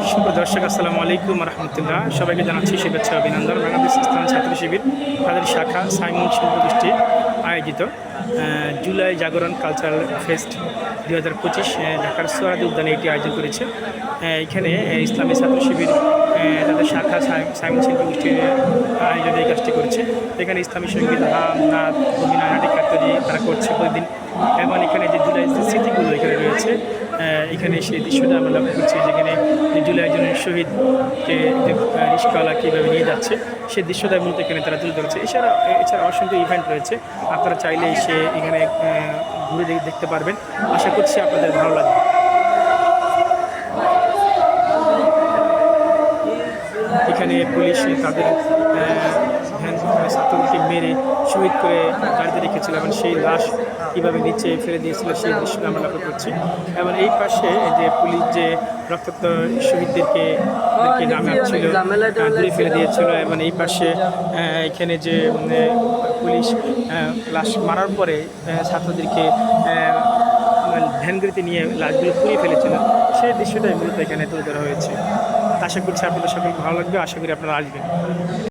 শুভ দর্শক, আসসালামু আলাইকুম রহমতুল্লাহ। সবাইকে জানাচ্ছি শুভেচ্ছা অভিনন্দন। বাংলাদেশ ইসলাম ছাত্র শিবির, তাদের শাখা সাইমন শিল্প গোষ্ঠী আয়োজিত জুলাই জাগরণ কালচারাল ফেস্ট দুই হাজার পঁচিশ ঢাকার সোয়াদি উদ্যানে এটি আয়োজন করেছে। এখানে ইসলামী ছাত্র শিবির তাদের শাখা সাই- সাইমন শিল্প গোষ্ঠীর আয়োজনে এই কাজটি করেছে। এখানে ইসলামী সংগীত নাচ অভিনয় নাটক ইত্যাদি তারা করছে প্রতিদিন। এবং এখানে যে জুলাই স্মৃতিগুলো এখানে রয়েছে এখানে সেই দৃশ্যটা আমরা লক্ষ্য করছি যেখানে জুলাই একজনের শহীদকে রিস্কওয়ালা কীভাবে নিয়ে যাচ্ছে সেই দৃশ্যটা মূলত এখানে তারা তুলে ধরেছে। এছাড়া এছাড়া অসংখ্য ইভেন্ট রয়েছে। আপনারা চাইলে এসে এখানে ঘুরে দেখতে পারবেন। আশা করছি আপনাদের ভালো লাগবে। এখানে পুলিশ, তাদের ছাত্রদেরকে মেরে, শহীদ করে গাড়িতে রেখেছিল এবং সেই লাশ কীভাবে নিচে ফেলে দিয়েছিল সেই দৃশ্যটা আমরা লক্ষ্য করছি। এবং এই পাশে যে পুলিশ যে রক্তাক্ত শহীদদেরকে ওদেরকে নামে ছিল দূরে ফেলে দিয়েছিল এবং এই পাশে এখানে যে পুলিশ লাশ মারার পরে ছাত্রদেরকে ভ্যানগুলিতে নিয়ে লাশগুলো পুড়িয়ে ফেলেছিল সেই দৃশ্যটাই মূলত এখানে তুলে ধরা হয়েছে। আশা করছি আপনাদের সকলকে ভালো লাগবে, আশা করি আপনারা আসবেন।